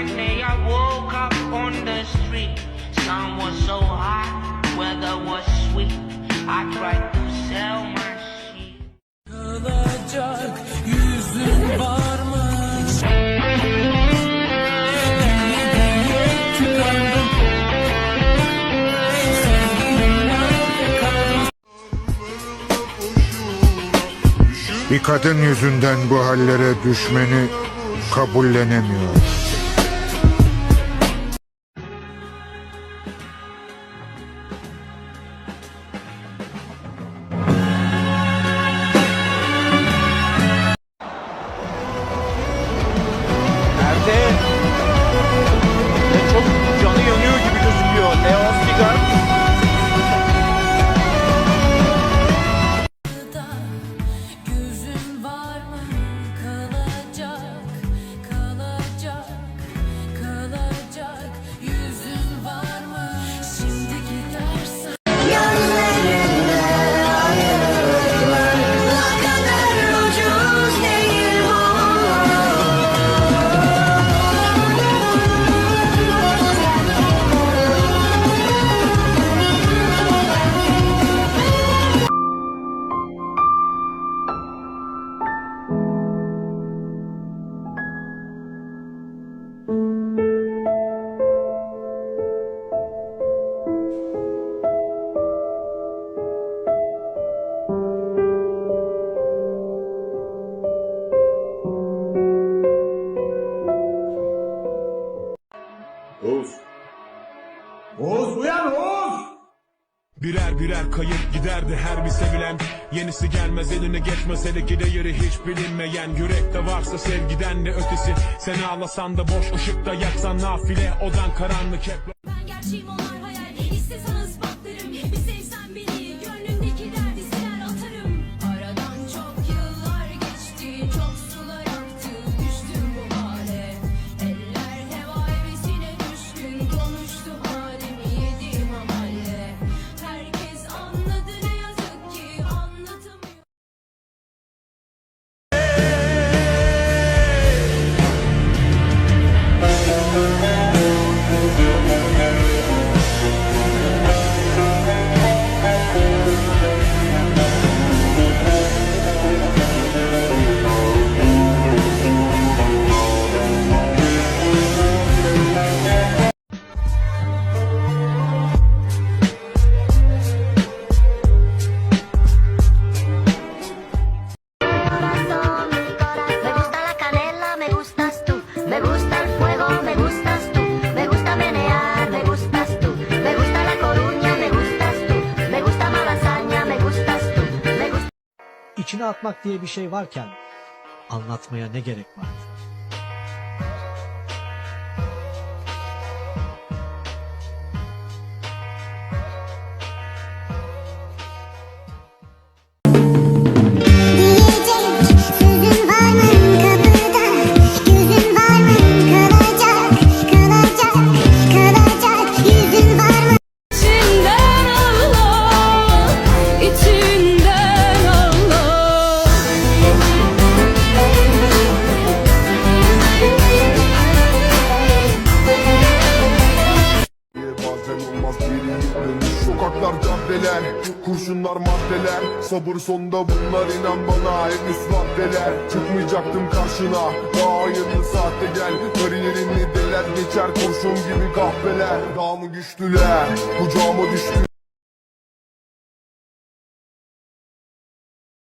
One day I woke up on the street. Sun was so hot, weather was sweet. I tried to sell my sheep. Kalacak yüzün var mı? Tıkandım. Bir kadın yüzünden bu hallere düşmeni kabullenemiyor. Oğuz. Oğuz uyan Oğuz! Birer birer kayıp giderdi her bir sevilen Yenisi gelmez eline geçmez hele ki de yeri hiç bilinmeyen Yürekte varsa sevgiden de ötesi Sen ağlasan da boş ışıkta yaksan nafile Odan karanlık hep Ben gerçeğim onlar İçine atmak diye bir şey varken anlatmaya ne gerek vardı? Kurşunlar maddeler. Sabır sonda bunlar inan bana Henüz maddeler. Çıkmayacaktım karşına hayırlı saatte gel. Kariyerini deler geçer Kurşun gibi kahveler Daha mı güçlüler Kucağıma düştü